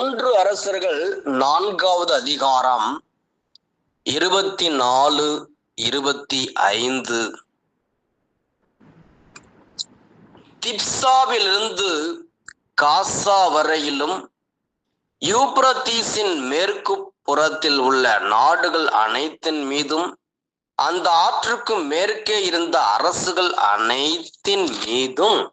மூன்று அரசர்கள் நான்காவது அதிகாரம் இருபத்தி நாலு இருபத்தி ஐந்து. திப்சாவிலிருந்து காசா வரையிலும் யூப்ரதீஸின் மேற்கு புறத்தில் உள்ள நாடுகள் அனைத்தின் மீதும் அந்த ஆற்றுக்கு மேற்கே இருந்த அரசுகள் அனைத்தின் மீதும்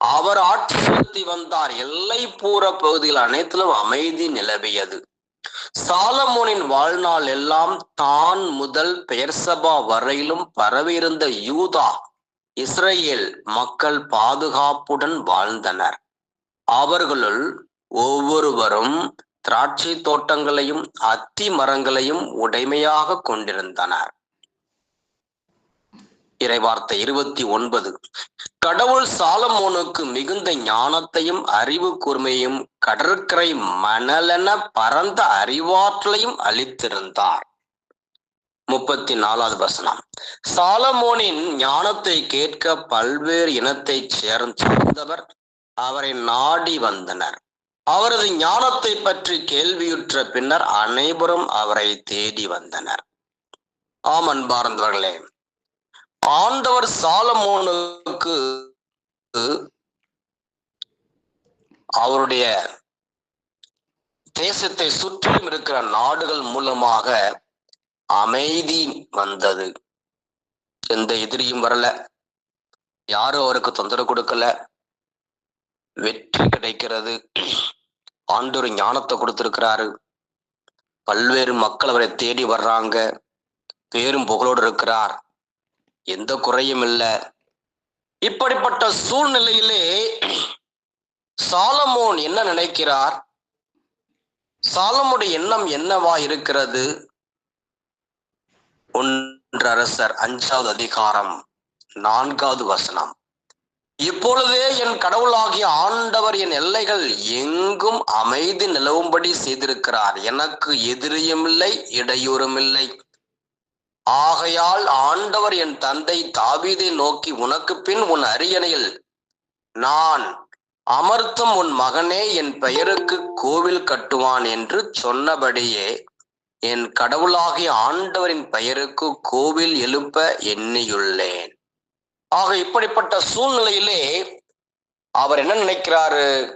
அவர் ஆட்சி செலுத்தி வந்தார். எல்லை பூர பகுதிகள் அனைத்திலும் அமைதி நிலவியது. சாலமோனின் வாழ்நாள் எல்லாம் தான் முதல் பெயர்சபா வரையிலும் பரவியிருந்த யூதா இஸ்ரேல் மக்கள் பாதுகாப்புடன் வாழ்ந்தனர். அவர்களுள் ஒவ்வொருவரும் திராட்சை தோட்டங்களையும் அத்தி மரங்களையும் உடைமையாக கொண்டிருந்தனர். இறைவார்த்தை இருபத்தி ஒன்பது. கடவுள் சாலமோனுக்கு மிகுந்த ஞானத்தையும் அறிவு கூர்மையும் கடற்கரை மணலென பரந்த அறிவாற்றலையும் அளித்திருந்தார். முப்பத்தி நாலாவது வசனம். சாலமோனின் ஞானத்தை கேட்க பல்வேறு இனத்தை சேர்ந்தவர் அவரை நாடி வந்தனர். அவரது ஞானத்தை பற்றி கேள்வியுற்ற பின்னர் அனைவரும் அவரை தேடி வந்தனர். ஆம் அன்பார்ந்தவர்களே ஆண்டவர் சாலமோனுக்கு அவருடைய தேசத்தை சுற்றிலும் இருக்கிற நாடுகள் மூலமாக அமைதி வந்தது. எந்த எதிரியும் வரல. யாரும் அவருக்கு தொந்தரவு கொடுக்கல. வெற்றி கிடைக்கிறது. ஆண்டொரு ஞானத்தை கொடுத்திருக்கிறாரு. பல்வேறு மக்கள் அவரை தேடி வர்றாங்க. பேரும் புகழோடு இருக்கிறார். எந்த குறையும் இல்லை. இப்படிப்பட்ட சூழ்நிலையிலே சாலமோன் என்ன நினைக்கிறார்? சாலமுடைய எண்ணம் என்னவா இருக்கிறது? ஒன்றரசர் அஞ்சாவது அதிகாரம் நான்காவது வசனம். இப்பொழுதே என் கடவுளாகிய ஆண்டவர் என் எல்லைகள் எங்கும் அமைதி நிலவும்படி செய்திருக்கிறார். எனக்கு எதிரியும் இல்லை இடையூறும் இல்லை. ஆகையால் ஆண்டவர் என் தந்தை தாவீதை நோக்கி உனக்கு பின் உன் அரியணையில் நான் அமர்த்தும் உன் மகனே என் பெயருக்கு கோவில் கட்டுவான் என்று சொன்னபடியே என் கடவுளாகிய ஆண்டவரின் பெயருக்கு கோவில் எழுப்ப எண்ணியுள்ளேன். ஆக இப்படிப்பட்ட சூழ்நிலையிலே அவர் என்ன நினைக்கிறாரு?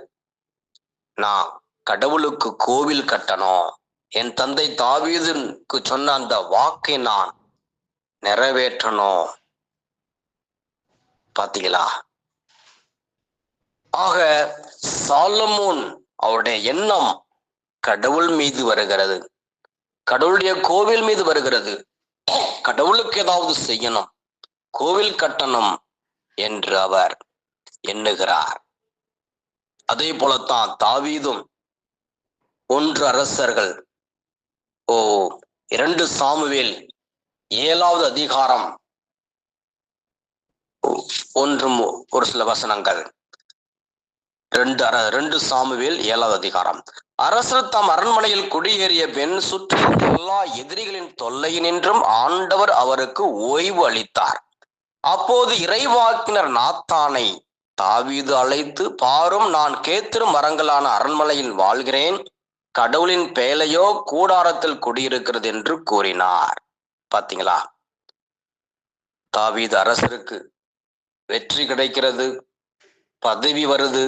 நான் கடவுளுக்கு கோவில் கட்டணும். என் தந்தை தாவீதுக்கு சொன்ன அந்த வாக்கை நான் நிறைவேற்றணும். பாத்தீங்களா ஆக சாலமோன் அவருடைய எண்ணம் கடவுள் மீது வருகிறது. கடவுளுடைய கோவில் மீது வருகிறது. கடவுளுக்கு ஏதாவது செய்யணும். கோவில் கட்டணும் என்று அவர் எண்ணுகிறார். அதே போலத்தான் தாவீதும் ஒன்று அரசர்கள். ஓ இரண்டு சாமுவேல் ஏழாவது அதிகாரம். ஒன்று ஒரு சில வசனங்கள். ரெண்டு அர ரெண்டு சாமுவேல் ஏழாவது அதிகாரம். அரசர் தம் அரண்மனையில் குடியேறிய பெண் சுற்றி எல்லா எதிரிகளின் தொல்லையினின்றும் ஆண்டவர் அவருக்கு ஓய்வு அளித்தார். அப்போது இறைவாக்கினர் நாத்தானை தாவீது அழைத்து பாரும் நான் கேத்திரு மரங்களான அரண்மனையில் வாழ்கிறேன். கடவுளின் பேலையோ கூடாரத்தில் குடியிருக்கிறது என்று கூறினார். பாத்தீங்களா? தாவீது அரசருக்கு வெற்றி கிடைக்கிறது பதவி வருது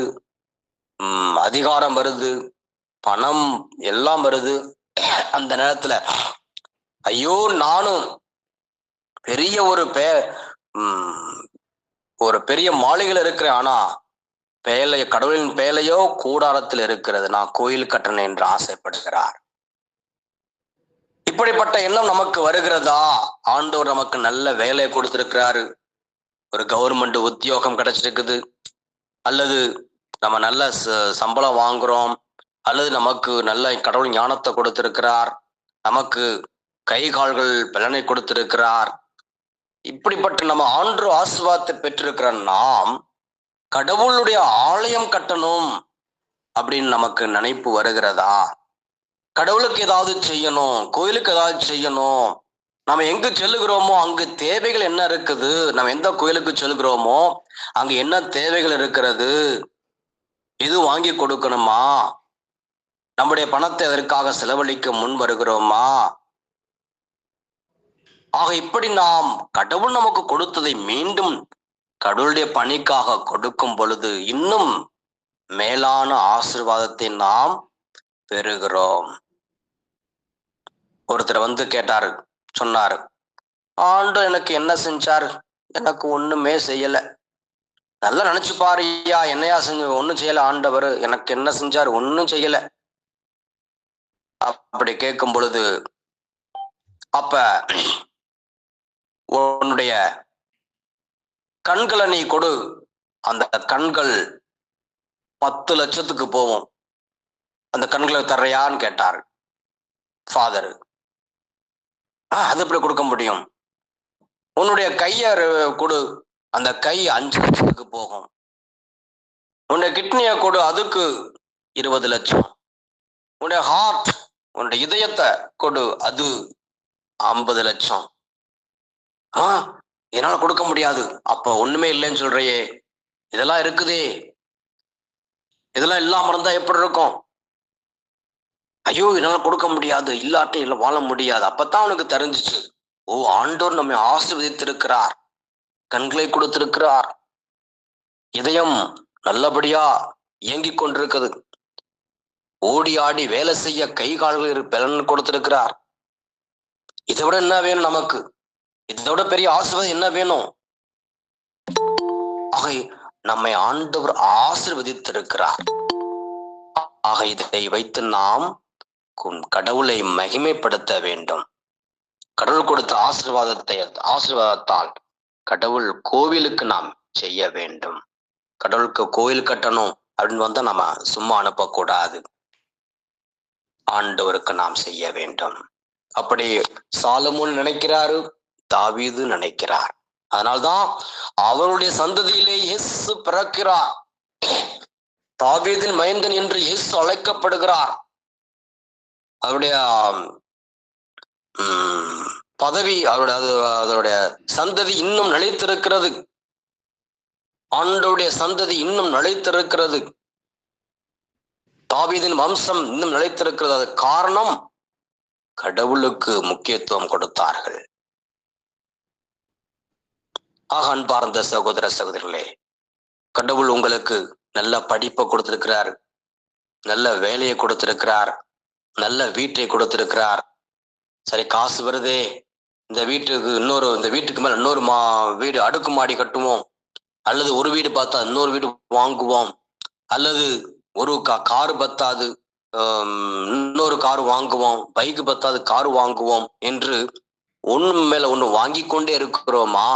உம் அதிகாரம் வருது பணம் எல்லாம் வருது. அந்த நேரத்துல ஐயோ நானும் பெரிய ஒரு பே உம் ஒரு பெரிய மாளிகையில் இருக்கிறேன். ஆனா பேலையோ கடவுளின் பேலையோ கூடாரத்தில் இருக்கிறது. நான் கோயில் கட்டணேன் என்று ஆசைப்படுகிறார். இப்படிப்பட்ட எண்ணம் நமக்கு வருகிறதா? ஆண்டவர் நமக்கு நல்ல வேலையை கொடுத்திருக்கிறாரு. ஒரு கவர்மெண்ட் உத்தியோகம் கிடைச்சிருக்குது. அல்லது நம்ம நல்ல சம்பளம் வாங்குறோம். அல்லது நமக்கு நல்ல கடவுள் ஞானத்தை கொடுத்திருக்கிறார். நமக்கு கை கால்கள் பலனை கொடுத்திருக்கிறார். இப்படிப்பட்ட நம்ம ஆண்டு ஆசிர்வாதத்தை பெற்றிருக்கிற நாம் கடவுளுடைய ஆலயம் கட்டணும் அப்படின்னு நமக்கு நினைப்பு வருகிறதா? கடவுளுக்கு ஏதாவது செய்யணும் கோயிலுக்கு ஏதாவது செய்யணும் நம்ம எங்கு செல்லுகிறோமோ அங்கு தேவைகள் என்ன இருக்குது நம்ம எந்த கோயிலுக்கு செல்கிறோமோ அங்கு என்ன தேவைகள் இருக்கிறது எது வாங்கி கொடுக்கணுமா நம்முடைய பணத்தை அதற்காக செலவழிக்க முன் வருகிறோமா? ஆக இப்படி நாம் கடவுள் நமக்கு கொடுத்ததை மீண்டும் கடவுளுடைய பணிக்காக கொடுக்கும் பொழுது இன்னும் மேலான ஆசீர்வாதத்தை நாம் பெறுகிறோம். ஒருத்தர் வந்து கேட்டாரு சொன்னாரு ஆண்டு எனக்கு என்ன செஞ்சாரு? எனக்கு ஒண்ணுமே செய்யல. நல்லா நினைச்சு பாருயா என்னையா செஞ்ச? ஒன்றும் செய்யல ஆண்டவர் எனக்கு என்ன செஞ்சார்? ஒன்றும் செய்யல. அப்படி கேட்கும் பொழுது அப்ப உன்னுடைய கண்களை நீ கொடு. அந்த கண்கள் பத்து லட்சத்துக்கு போகும். அந்த கண்களை தர்றையான்னு கேட்டார் ஃபாதர். அது எப்படி கொடுக்க முடியும்? உன்னுடைய கைய கொடு. அந்த கை அஞ்சு லட்சத்துக்கு போகும். உன்னுடைய கிட்னியை கொடு அதுக்கு இருபது லட்சம். உன்னுடைய ஹார்ட் உன்னுடைய இதயத்தை கொடு அது ஐம்பது லட்சம். ஆ என்னால கொடுக்க முடியாது. அப்ப ஒண்ணுமே இல்லைன்னு சொல்றியே. இதெல்லாம் இருக்குதே. இதெல்லாம் இல்லாம இருந்தா எப்படி இருக்கும்? ஐயோ என்னால கொடுக்க முடியாது. இல்லாட்டி இல்ல வாழ முடியாது. அப்பதான் அவனுக்கு தெரிஞ்சுச்சு. ஓ ஆண்டோர் நம்மை ஆசிர்வதித்திருக்கிறார். கண்களை கொடுத்திருக்கிறார். இதயம் நல்லபடியா இயங்கிக் கொண்டிருக்குது. ஓடி ஆடி வேலை செய்ய கை கால்கள் பலன் கொடுத்திருக்கிறார். இதை விட என்ன வேணும் நமக்கு? இதை விட பெரிய ஆசிர்வாதம் என்ன வேணும்? ஆகை நம்மை ஆண்டவர் ஆசிர்வதித்திருக்கிறார். ஆக இதை வைத்து நாம் கடவுளை மகிமைப்படுத்த வேண்டும். கடவுள் கொடுத்த ஆசீர்வாதத்தை ஆசிர்வாதத்தால் கடவுள் கோவிலுக்கு நாம் செய்ய வேண்டும். கடவுளுக்கு கோவில் கட்டணும் அப்படின்னு வந்து நம்ம சும்மா அனுப்பக்கூடாது. ஆண்டவருக்கு நாம் செய்ய வேண்டும். அப்படி சாலமோன் நினைக்கிறாரு தாவீது நினைக்கிறார். அதனால்தான் அவருடைய சந்ததியிலே இயேசு பிறக்கிறார். தாவீதின் மைந்தன் என்று இயேசு அழைக்கப்படுகிறார். அவருடைய உம், பதவி அவருடைய அது அதனுடைய சந்ததி இன்னும் நிலைத்திருக்கிறது. ஆண்டோடைய சந்ததி இன்னும் நிலைத்திருக்கிறது. தாவீதின் வம்சம் இன்னும் நிலைத்திருக்கிறது. அது காரணம் கடவுளுக்கு முக்கியத்துவம் கொடுத்தார்கள். ஆக அன்பார்ந்த சகோதர சகோதரிகளே கடவுள் உங்களுக்கு நல்ல படிப்பை கொடுத்திருக்கிறார். நல்ல வேலையை கொடுத்திருக்கிறார். நல்ல வீட்டை கொடுத்திருக்கிறார். சரி காசு வருதே. இந்த வீட்டுக்கு இன்னொரு இந்த வீட்டுக்கு மேல இன்னொரு மா வீடு அடுக்கு மாடி கட்டுவோம். அல்லது ஒரு வீடு பார்த்தா இன்னொரு வீடு வாங்குவோம். அல்லது ஒரு கா காரு பத்தாது இன்னொரு கார் வாங்குவோம். பைக் பத்தாது கார் வாங்குவோம் என்று ஒன்று மேல ஒன்று வாங்கி கொண்டே இருக்கிறோமா?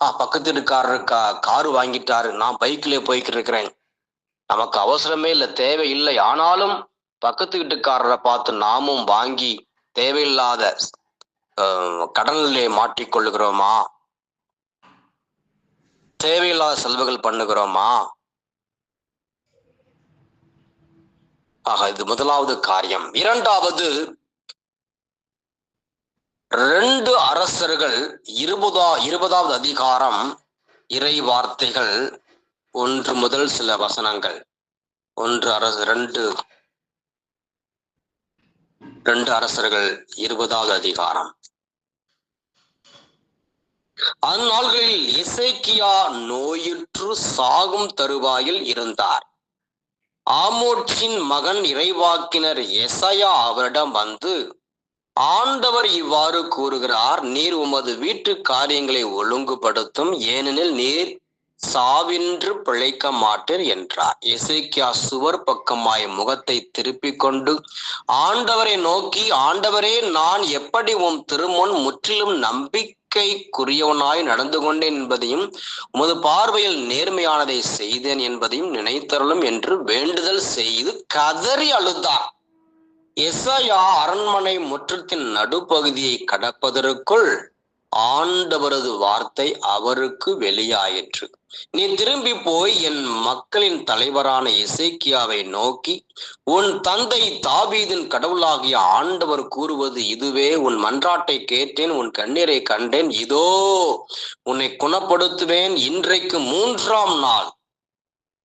ஆ பக்கத்து வீட்டுக்காரரு கா காரு வாங்கிட்டாரு. நான் பைக்கிலே போய்கிட்டு இருக்கிறேன். நமக்கு அவசரமே இல்லை தேவை இல்லை ஆனாலும் பக்கத்து வீட்டுக்காரரை பார்த்து நாமும் வாங்கி தேவையில்லாத கடனிலே மாட்டிக்கொள்ளுகிறோமா? தேவையில்லாத செலவுகள் பண்ணுகிறோமா? ஆக இது முதலாவது காரியம். இரண்டாவது ரெண்டு அரசர்கள் இருபதா இருபதாவது அதிகாரம் இறை வார்த்தைகள். ஒன்று முதல் சில வசனங்கள். ஒன்று அரசு ரெண்டு ரெண்டு அரசர்கள் இருபதாவது அதிகாரம். அந்நாள்களில் இசைக்கியா நோயுற்று சாகும் தருவாயில் இருந்தார். ஆமோட்சின் மகன் இறைவாக்கினர் எசையா அவரிடம் வந்து ஆண்டவர் இவ்வாறு கூறுகிறார் நீர் உமது வீட்டு காரியங்களை ஒழுங்குபடுத்தும் ஏனெனில் நீர் சாவின்று பிழைக்க மாட்டேன் என்றார். எசேக்கியா சுவர் பக்கமாய் முகத்தை திருப்பிக் கொண்டு ஆண்டவரை நோக்கி ஆண்டவரே நான் எப்படி உம் திருமுன் முற்றிலும் நம்பிக்கைக்குரியவனாய் நடந்து கொண்டேன் என்பதையும் உமது பார்வையில் நேர்மையானதை செய்தேன் என்பதையும் நினைத்தருளும் என்று வேண்டுதல் செய்து கதறி அழுதார். எசையா அரண்மனை முற்றத்தின் நடுப்பகுதியை கடப்பதற்குள் ஆண்டவரது வார்த்தை அவருக்கு வெளியாயிற்று. நீ திரும்பி போய் என் மக்களின் தலைவரான இசைக்கியாவை நோக்கி உன் தந்தை தாபீதின் கடவுளாகிய ஆண்டவர் கூறுவது இதுவே. உன் மன்றாட்டை கேட்டேன் உன் கண்ணீரை கண்டேன். இதோ உன்னை குணப்படுத்துவேன். இன்றைக்கு மூன்றாம் நாள்.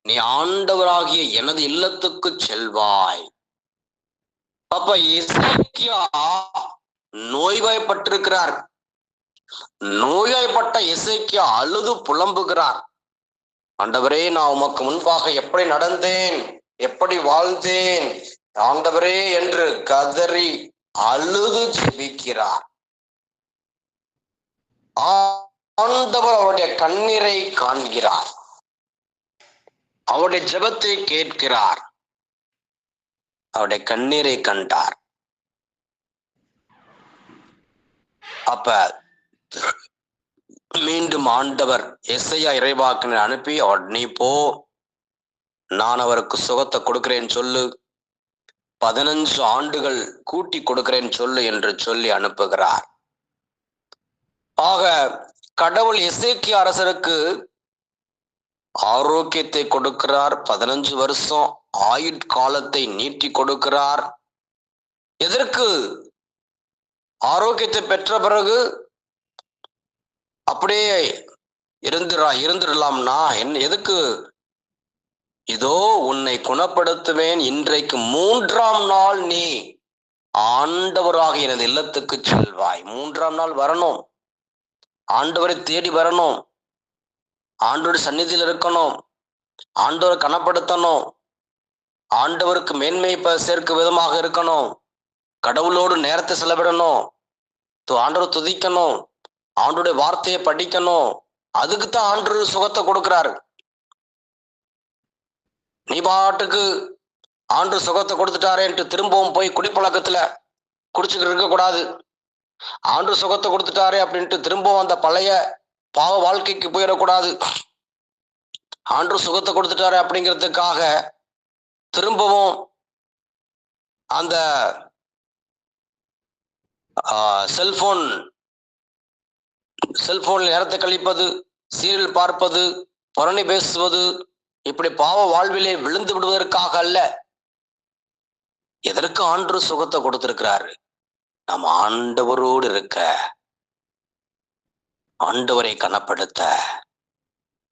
நீ ஆண்டவராகிய எனது இல்லத்துக்கு செல்வாய். அப்ப இசைக்கியா நோய்வாய்ப்பட்டிருக்கிறார். நோயாய்ப்பட்ட இசைக்கு அழுது புலம்புகிறார். ஆண்டவரே நான் உமக்கு முன்பாக எப்படி நடந்தேன்? எப்படி வாழ்ந்தேன்? ஆண்டவரே என்று கதறி அழுது ஜெபிக்கிறார். ஆண்டவர் அவருடைய கண்ணீரை காண்கிறார். அவருடைய ஜெபத்தை கேட்கிறார். அவருடைய கண்ணீரை கண்டார். அப்ப மீண்டும் ஆண்டவர் எஸ்ஐயா இறைவாக்கினை அனுப்பி அவர் நீ போ. நான் அவருக்கு சுகத்தை கொடுக்கிறேன் சொல்லு. பதினஞ்சு ஆண்டுகள் கூட்டி கொடுக்கிறேன் சொல்லு என்று சொல்லி அனுப்புகிறார். ஆக கடவுள் எசேக்கிய அரசருக்கு ஆரோக்கியத்தை கொடுக்கிறார். பதினஞ்சு வருஷம் ஆயுட்காலத்தை நீட்டி கொடுக்கிறார். எதற்கு? ஆரோக்கியத்தை பெற்ற பிறகு அப்படியே இருந்துடா இருந்துடலாம்னா என்ன எதுக்கு? இதோ உன்னை குணப்படுத்துவேன் இன்றைக்கு மூன்றாம் நாள் நீ ஆண்டவராக எனது இல்லத்துக்கு செல்வாய். மூன்றாம் நாள் வரணும். ஆண்டவரை தேடி வரணும். ஆண்டோட சந்நிதியில் இருக்கணும். ஆண்டவரை கனப்படுத்தணும். ஆண்டவருக்கு மேன்மை சேர்க்க விதமாக இருக்கணும். கடவுளோடு நேரத்தை செலவிடணும். து- ஆண்டவரை துதிக்கணும். ஆண்டுடைய வார்த்தையை படிக்கணும். அதுக்கு தான் ஆண்டு சுகத்தை கொடுக்கிறாரு. நீ பாட்டுக்கு ஆண்டு சுகத்தை கொடுத்துட்டாரேன்ட்டு திரும்பவும் போய் குடிப்பழக்கத்துல குடிச்சுக்கிட்டு இருக்க கூடாது. ஆண்டு சுகத்தை கொடுத்துட்டாரே அப்படின்ட்டு திரும்பவும் அந்த பழைய பாவ வாழ்க்கைக்கு போயிடக்கூடாது. ஆண்டு சுகத்தை கொடுத்துட்டாரே அப்படிங்கிறதுக்காக திரும்பவும் அந்த செல்போன் செல்போனில் நேரத்தை கழிப்பது சீரியல் பார்ப்பது புறணி பேசுவது இப்படி பாவ வாழ்விலே விழுந்து விடுவதற்காக அல்ல. எதற்கு ஆண்டு சுகத்தை கொடுத்திருக்கிறாரு? நாம் ஆண்டவரோடு இருக்க ஆண்டவரை கனப்படுத்த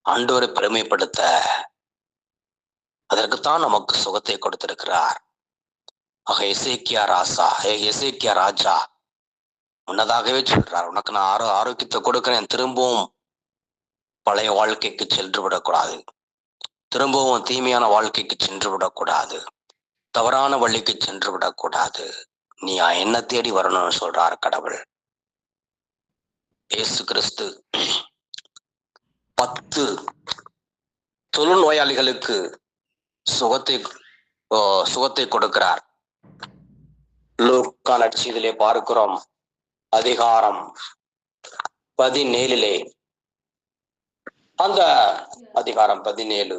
ஆண்டவரை பெருமைப்படுத்த அதற்குத்தான் நமக்கு சுகத்தை கொடுத்திருக்கிறார். ஆக எசேக்கியா ராசா ஏ இசைக்கியா ராஜா முன்னதாகவே சொல்றார். உனக்கு நான் ஆரோ ஆரோக்கியத்தை கொடுக்கிறேன். திரும்பவும் பழைய வாழ்க்கைக்கு சென்று விடக்கூடாது. திரும்பவும் தீமையான வாழ்க்கைக்கு சென்று விடக்கூடாது. தவறான வழிக்கு சென்று விடக்கூடாது. நீ என்ன தேடி வரணும்னு சொல்றார் கடவுள். இயேசு கிறிஸ்து பத்து தொழுநோயாளிகளுக்கு சுகத்தை ஓ, சுகத்தை கொடுக்கிறார். லூக்கா நட்சத்திலே பார்க்கிறோம். அதிகாரம் பதினேழிலே. அந்த அதிகாரம் பதினேழு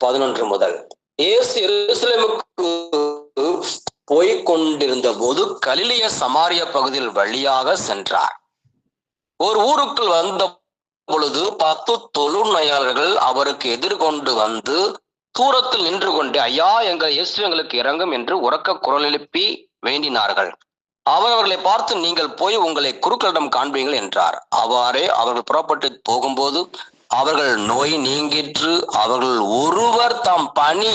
பதினொன்று முதல். இயேசு எருசலேமுக்கு போய் கொண்டிருந்த போது கலிலிய சமாரிய பகுதியில் வழியாக சென்றார். ஒரு ஊருக்குள் வந்த பொழுது பத்து தொழுநோயாளர்கள் அவருக்கு எதிர்கொண்டு வந்து தூரத்தில் நின்று கொண்டு ஐயா எங்கள் இயேசு எங்களுக்கு இறங்கும் என்று உறக்க குரல் எழுப்பி வேண்டினார்கள். அவர் அவர்களை பார்த்து நீங்கள் போய் உங்களை குருக்களிடம் காண்பீங்கள் என்றார். அவ்வாறே அவர்கள் புறப்பட்டு போகும்போது அவர்கள் நோய் நீங்கிற்று. அவர்கள் ஒருவர் தம் பணி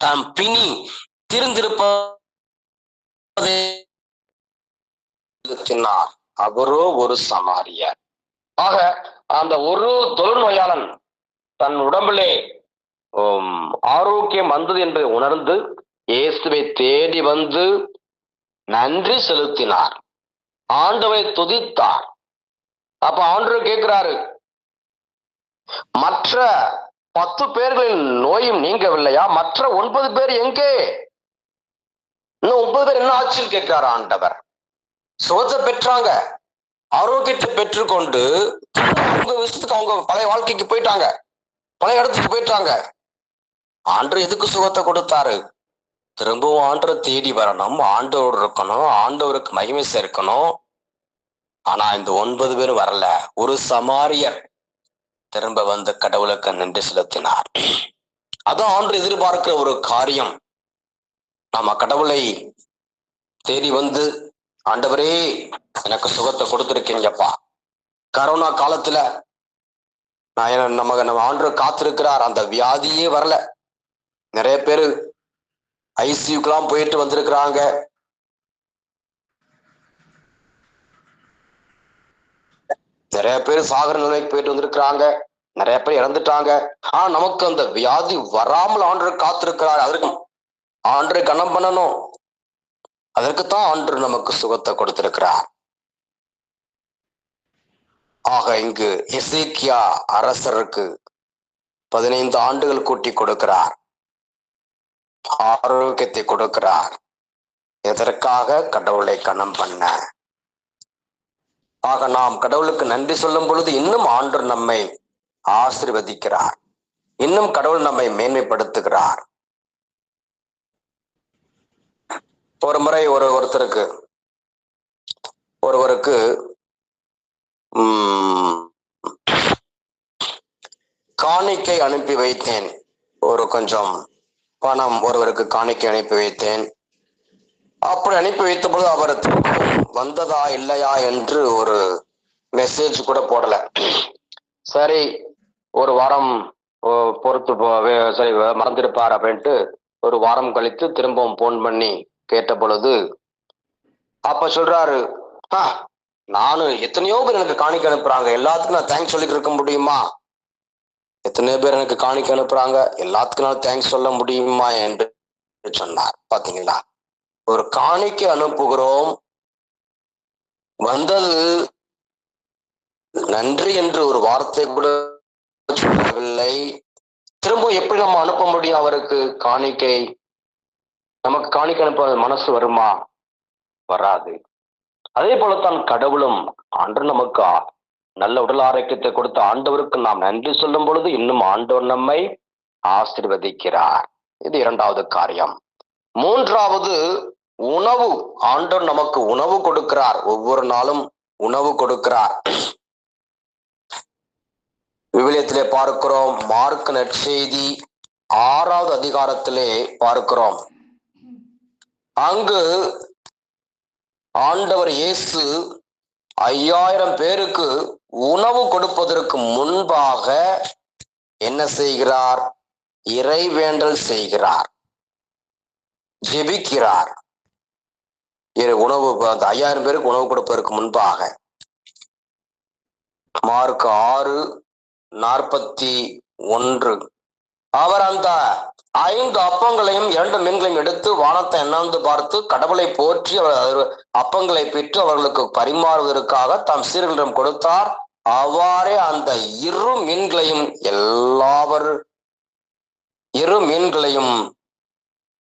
தம் பிணி திருந்திருப்பார் அவரோ ஒரு சமாரியர். ஆக அந்த ஒரு தொழுநோயாளன் தன் உடம்பிலே உம், ஆரோக்கியம் வந்தது என்பதை உணர்ந்து இயேசுவை தேடி வந்து நன்றி செலுத்தினார். ஆண்டவை துதித்தார். அப்ப ஆண்டு கேட்கிறாரு மற்ற பத்து பேர்களின் நோயும் நீங்கவில்லையா? மற்ற ஒன்பது பேர் எங்கே? இன்னும் ஒன்பது பேர் என்ன ஆச்சுன்னு கேட்கிறார் ஆண்டவர்? சுகத்தை பெற்றாங்க. ஆரோக்கியத்தை பெற்றுக்கொண்டு அவங்க விஷயத்துக்கு அவங்க பழைய வாழ்க்கைக்கு போயிட்டாங்க. பழைய இடத்துக்கு போயிட்டாங்க. ஆண்டு எதுக்கு சுகத்தை கொடுத்தாரு? திரும்பவும் ஆண்டரை தேடி வரணும். ஆண்டவர் இருக்கணும். ஆண்டவருக்கு மகிமை சேர்க்கணும். ஆனா இந்த ஒன்பது பேர் வரல. ஒரு சமாரியர் திரும்ப வந்து கடவுளுக்கு நன்றி செலுத்தினார். அதான் ஆண்டு எதிர்பார்க்கிற ஒரு காரியம். நாம கடவுளை தேடி வந்து ஆண்டவரே எனக்கு சுகத்தை கொடுத்துருக்கீங்கப்பா. கரோனா காலத்துல நான் நம்ம நம்ம ஆண்டு காத்திருக்கிறார். அந்த வியாதியே வரல. நிறைய பேரு ஐசியூக்கெல்லாம் போயிட்டு வந்திருக்கிறாங்க. நிறைய பேர் சாகர நிலைக்கு போயிட்டு வந்திருக்கிறாங்க. நிறைய பேர் இறந்துட்டாங்க. ஆனா நமக்கு அந்த வியாதி வராமல் ஆண்டு காத்திருக்கிறார். அதற்கு ஆண்டு கணம் பண்ணணும். அதற்குத்தான் ஆண்டு நமக்கு சுகத்தை கொடுத்திருக்கிறார். ஆக இங்கு எசேக்கியா அரசருக்கு பதினைந்து ஆண்டுகள் கூட்டி கொடுக்கிறார். ஆரோக்கியத்தை கொடுக்கிறார். எதற்காக? கடவுளை கணம் பண்ண. ஆக நாம் கடவுளுக்கு நன்றி சொல்லும் பொழுது இன்னும் ஆண்டு நம்மை ஆசிர்வதிக்கிறார். இன்னும் கடவுள் நம்மை மேன்மைப்படுத்துகிறார். ஒரு முறை ஒரு ஒருத்தருக்கு ஒருவருக்கு உம், காணிக்கை அனுப்பி வைத்தேன். ஒரு கொஞ்சம் பணம் ஒருவருக்கு காணிக்கை அனுப்பி வைத்தேன். அப்படி அனுப்பி வைத்த அவர் வந்ததா இல்லையா என்று ஒரு மெசேஜ் கூட போடல. சரி ஒரு வாரம் பொறுத்து சரி வ- மறந்திருப்பார் அப்படின்ட்டு ஒரு வாரம் கழித்து திரும்பவும் போன் பண்ணி கேட்ட பொழுது அப்ப சொல்றாரு நானும் எத்தனையோ பேர் எனக்கு காணிக்கை அனுப்புறாங்க. எல்லாத்துக்கும் நான் தேங்க்ஸ் சொல்லிட்டு இருக்க முடியுமா? எத்தனையோ பேர் எனக்கு காணிக்க அனுப்புறாங்க? எல்லாத்துக்குனாலும் தேங்க்ஸ் சொல்ல முடியுமா என்று சொன்னார். பாத்தீங்களா? ஒரு காணிக்கை அனுப்புகிறோம். வந்தது நன்றி என்று ஒரு வார்த்தை கூட சொல்லவில்லை. திரும்ப எப்படி நம்ம அனுப்ப முடியும் அவருக்கு காணிக்கை? நமக்கு காணிக்க அனுப்ப மனசு வருமா? வராது. அதே போலத்தான் கடவுளும் அன்று நமக்கு நல்ல உடல் ஆரோக்கியத்தை கொடுத்த ஆண்டவருக்கு நாம் நன்றி சொல்லும் பொழுது இன்னும் ஆண்டவர் நம்மை ஆசிர்வதிக்கிறார். இது இரண்டாவது காரியம். மூன்றாவது உணவு. ஆண்டவர் நமக்கு உணவு கொடுக்கிறார். ஒவ்வொரு நாளும் உணவு கொடுக்கிறார். விவிலியத்திலே பார்க்கிறோம். மார்க் நற்செய்தி ஆறாவது அதிகாரத்திலே பார்க்கிறோம். அங்கு ஆண்டவர் இயேசு ஐயாயிரம் பேருக்கு உணவு கொடுப்பதற்கு முன்பாக என்ன செய்கிறார்? இறைவேண்டல் செய்கிறார். ஜெபிக்கிறார். உணவு அந்த ஐயாயிரம் பேருக்கு உணவு கொடுப்பதற்கு முன்பாக. மார்க் ஆறு நாற்பத்தி ஒன்று. அவர் அந்த ஐந்து அப்பங்களையும் இரண்டு மீன்களையும் எடுத்து வானத்தை எண்ணாந்து பார்த்து கடவுளை போற்றி அவர் அவர் அப்பங்களை பெற்று அவர்களுக்கு பரிமாறுவதற்காக தம் சீர்களிடம் கொடுத்தார். அவ்வாறே அந்த இரு மீன்களையும் எல்லாவர் இரு மீன்களையும்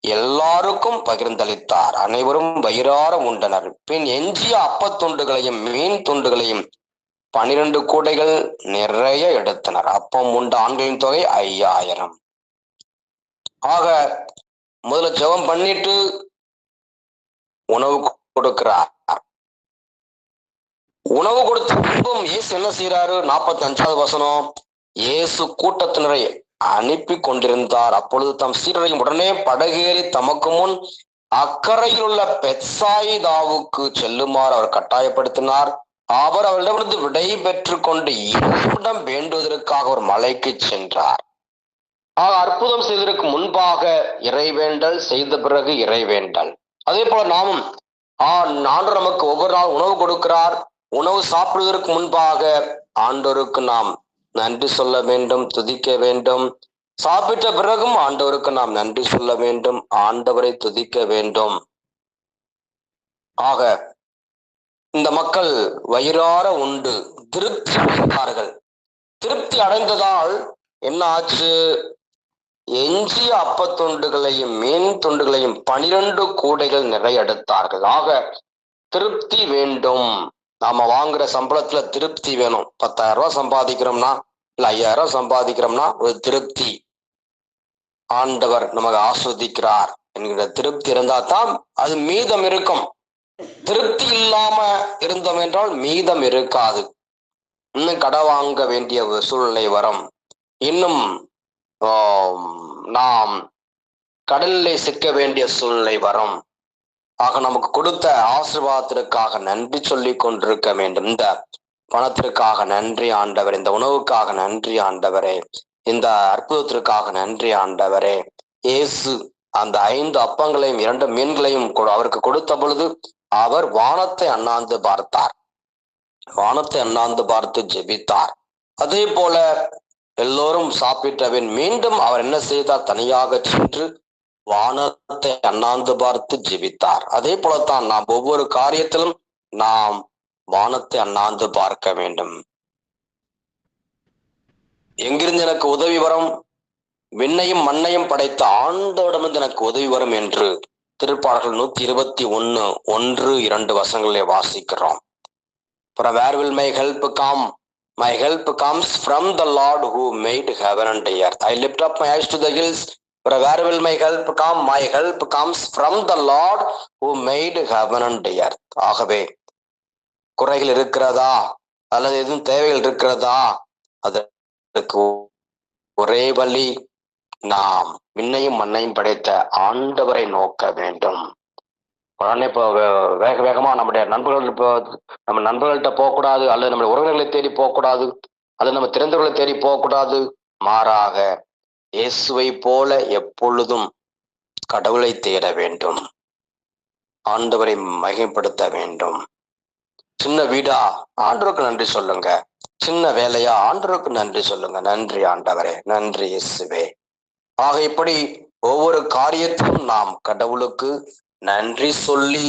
எல்லாருக்கும் பகிர்ந்தளித்தார். அனைவரும் வயிறார உண்டனர். பின் எஞ்சிய அப்பத்துண்டுகளையும் மீன் துண்டுகளையும் பனிரெண்டு கூடைகள் நிறைய எடுத்தனர். அப்பம் உண்ட ஆண்களின் தொகை ஐயாயிரம். ஆக முதல்ல ஜெபம் பண்ணிட்டு உணவு கொடுக்கிறார். உணவு கொடுத்த பின்பும் இயேசு என்ன செய்யறாரு நாற்பத்தி அஞ்சாவது வசனம் இயேசு கூட்டத்தினரை அனுப்பி கொண்டிருந்தார். அப்பொழுது தம் சீரரையும் உடனே படகேறி தமக்கு முன் அக்கறையில் உள்ள பெட்சாயிதாவுக்கு செல்லுமாறு அவர் கட்டாயப்படுத்தினார். அவர் அவரிடமிருந்து விடை பெற்றுக் கொண்டு இடம் வேண்டுவதற்காக ஒரு மலைக்கு சென்றார். ஆக அற்புதம் செய்வதற்கு முன்பாக இறைவேண்டல் செய்த பிறகு இறைவேண்டல். அதே போல நாமும் ஆ ஆண்டவர் நமக்கு ஒவ்வொரு நாள் உணவு கொடுக்கிறார். உணவு சாப்பிடுவதற்கு முன்பாக ஆண்டோருக்கு நாம் நன்றி சொல்ல வேண்டும் துதிக்க வேண்டும். சாப்பிட்ட பிறகும் ஆண்டவருக்கு நாம் நன்றி சொல்ல வேண்டும் ஆண்டவரை துதிக்க வேண்டும். ஆக இந்த மக்கள் வயிறார உண்டு திருப்தி அடைந்தார்கள். திருப்தி அடைந்ததால் என்ன ஆச்சு எஞ்சிய அப்பத்துண்டுகளையும் மீன் துண்டுகளையும் பனிரெண்டு கூடைகள் நிறைய எடுத்தார்கள் ஆக திருப்தி வேண்டும். நாம வாங்குற சம்பளத்துல திருப்தி வேணும். பத்தாயிரம் ரூபாய் சம்பாதிக்கிறோம்னா இல்ல ஐயாயிரம் ரூபாய் சம்பாதிக்கிறோம்னா ஒரு திருப்தி. ஆண்டவர் நமக்கு ஆஸ்வதிக்கிறார் என்கிற திருப்தி இருந்தா தான் அது மீதம் இருக்கும். திருப்தி இல்லாம இருந்தோம் என்றால் மீதம் இருக்காது. இன்னும் கடை வாங்க வேண்டிய ஒரு சூழ்நிலை வரும். இன்னும் நாம் கடலிலே சிக்க வேண்டிய சூழ்நிலை வரும். ஆக நமக்கு கொடுத்த ஆசீர்வாதத்திற்காக நன்றி சொல்லி கொண்டிருக்க வேண்டும். இந்த பணத்திற்காக நன்றி ஆண்டவர் இந்த உணவுக்காக நன்றி ஆண்டவரே இந்த அற்புதத்திற்காக நன்றி ஆண்டவரே. இயேசு அந்த ஐந்து அப்பங்களையும் இரண்டு மீன்களையும் அவருக்கு கொடுத்த பொழுது அவர் வானத்தை அண்ணாந்து பார்த்தார். வானத்தை அண்ணாந்து பார்த்து ஜெபித்தார். அதே போல எல்லோரும் சாப்பிட்டபின் மீண்டும் அவர் என்ன செய்தார்? தனியாக சென்று வானத்தை அண்ணாந்து பார்த்து ஜெபித்தார். அதே போலத்தான் நாம் ஒவ்வொரு காரியத்திலும் நாம் வானத்தை அண்ணாந்து பார்க்க வேண்டும். எங்கிருந்து எனக்கு உதவி வரும்? விண்ணையும் மண்ணையும் படைத்த ஆண்டோடமிருந்து எனக்கு உதவி வரும் என்று திருப்பாடல்கள் நூத்தி இருபத்தி ஒன்னு ஒன்று இரண்டு வசங்களிலே வாசிக்கிறோம். அப்புறம் where will my help come? My help comes from the Lord who made heaven and earth. I lift up my eyes to the hills. For where will my help come? My help comes from the Lord who made heaven and earth. ஆகவே குறைகள் இருக்கிறதா அல்லது எதுவும் தேவைகள் இருக்கிறதா அதற்கு ஒரே வழி நாம் விண்ணையும் மண்ணையும் படைத்த ஆண்டவரை நோக்க வேண்டும் உடனே இப்போ வேக வேகமா நம்முடைய நண்பர்கள் இப்போ நம்ம நண்பர்கள்ட்ட போகக்கூடாது அல்லது நம்முடைய உறவினர்களை தேடி போகக்கூடாது அல்லது நம்ம திறந்தவர்களை தேடி போகக்கூடாது மாறாக இயேசுவை போல எப்பொழுதும் கடவுளை தேட வேண்டும். ஆண்டவரை மகிமைப்படுத்த வேண்டும். சின்ன வீடா ஆண்டவருக்கு நன்றி சொல்லுங்க. சின்ன வேலையா ஆண்டவருக்கு நன்றி சொல்லுங்க. நன்றி ஆண்டவரே நன்றி இயேசுவே. ஆக இப்படி ஒவ்வொரு காரியத்திலும் நாம் கடவுளுக்கு நன்றி சொல்லி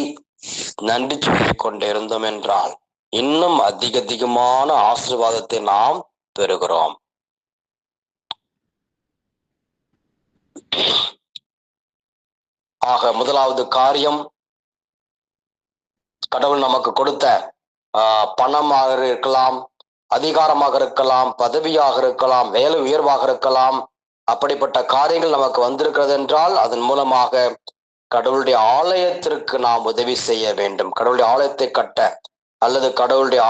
நன்றி சொல்லிக் கொண்டிருந்தோம் என்றால் இன்னும் அதிக அதிகமான ஆசீர்வாதத்தை நாம் பெறுகிறோம். ஆக முதலாவது காரியம் கடவுள் நமக்கு கொடுத்த ஆஹ், பணமாக இருக்கலாம் அதிகாரமாக இருக்கலாம் பதவியாக இருக்கலாம் வேலை உயர்வாக இருக்கலாம் அப்படிப்பட்ட காரியங்கள் நமக்கு வந்திருக்கிறது என்றால் அதன் மூலமாக கடவுளுடைய ஆலயத்திற்கு நாம் உதவி செய்ய வேண்டும். கடவுளுடைய ஆலயத்தை கட்ட அல்லது கடவுளுடைய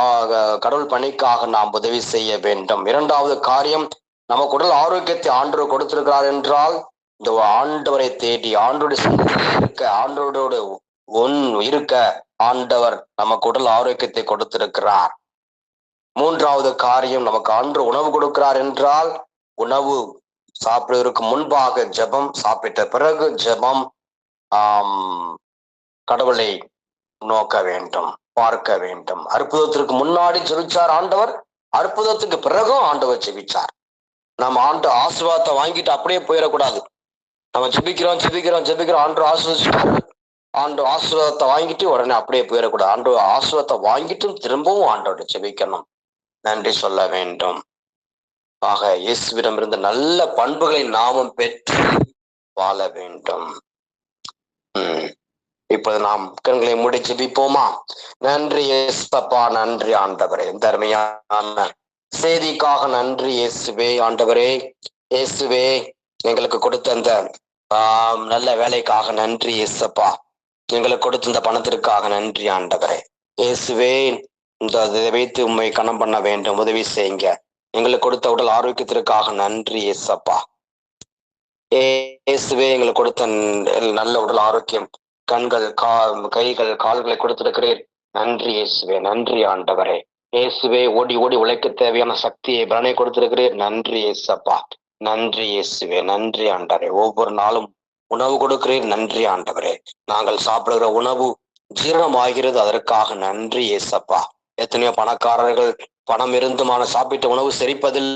கடவுள் பணிக்காக நாம் உதவி செய்ய வேண்டும். இரண்டாவது காரியம் நமக்கு உடல் ஆரோக்கியத்தை ஆண்டவர் கொடுத்திருக்கிறார் என்றால் இந்த ஆண்டவரை தேடி ஆண்டோடு இருக்க ஆண்டோடு ஒன் இருக்க ஆண்டவர் நமக்கு உடல் ஆரோக்கியத்தை கொடுத்திருக்கிறார். மூன்றாவது காரியம் நமக்கு ஆண்டு உணவு கொடுக்கிறார் என்றால் உணவு சாப்பிடுவதற்கு முன்பாக ஜெபம் சாப்பிட்ட பிறகு ஜெபம் ஆம் கடவுளை நோக்க வேண்டும் பார்க்க வேண்டும். அற்புதத்திற்கு முன்னாடி ஜெபிச்சார் ஆண்டவர் அற்புதத்துக்கு பிறகும் ஆண்டவர் ஜெபிச்சார். நம்ம ஆண்டு ஆசீர்வாதத்தை வாங்கிட்டு அப்படியே போயிடக்கூடாது. நம்ம ஜெபிக்கிறோம் ஜெபிக்கிறோம் ஜெபிக்கிறோம் ஆண்டு ஆசீர்வதிச்சுட்டாரு ஆண்டு ஆசீர்வாதத்தை வாங்கிட்டு உடனே அப்படியே போயிடக்கூடாது. ஆண்டு ஆசீர்வாதத்தை வாங்கிட்டும் திரும்பவும் ஆண்டோட ஜெபிக்கணும். நன்றி சொல்ல வேண்டும். ஆக இயேசுவிடமிருந்து நல்ல பண்புகளை நாமும் பெற்று வாழ வேண்டும். இப்போது நாம் கண்களை மூடி ஜெபிப்போமா? நன்றி இயேசப்பா நன்றி ஆண்டவரே. இந்த அருமையான செய்திக்காக நன்றி இயேசுவே ஆண்டவரே. இயேசுவே எங்களுக்கு கொடுத்த அந்த நல்ல வேலைக்காக நன்றி இயேசப்பா. எங்களுக்கு கொடுத்த இந்த பணத்திற்காக நன்றி ஆண்டவரே. இயேசுவே இந்த இதை வைத்து உண்மை கணம் பண்ண வேண்டும் உதவி செய்யுங்க. எங்களுக்கு கொடுத்த உடல் ஆரோக்கியத்திற்காக நன்றி இயேசப்பா. இயேசுவே எங்களுக்கு கொடுத்த நல்ல உடல் ஆரோக்கியம். கண்கள் கா கைகள் கால்களை கொடுத்திருக்கிறீர் நன்றி இயேசுவே நன்றி ஆண்டவரே. இயேசுவே ஓடி ஓடி உழைக்க தேவையான சக்தியை பலனை கொடுத்திருக்கிறீர் நன்றி இயேசப்பா நன்றி இயேசுவே நன்றி ஆண்டவரே. ஒவ்வொரு நாளும் உணவு கொடுக்கிறீர் நன்றி ஆண்டவரே. நாங்கள் சாப்பிடுகிற உணவு ஜீரணமாகிறது. அதற்காக நன்றி இயேசப்பா எத்தனையோ பணக்காரர்கள் பணம் இருந்துமான சாப்பிட்ட உணவு செரிப்பதில்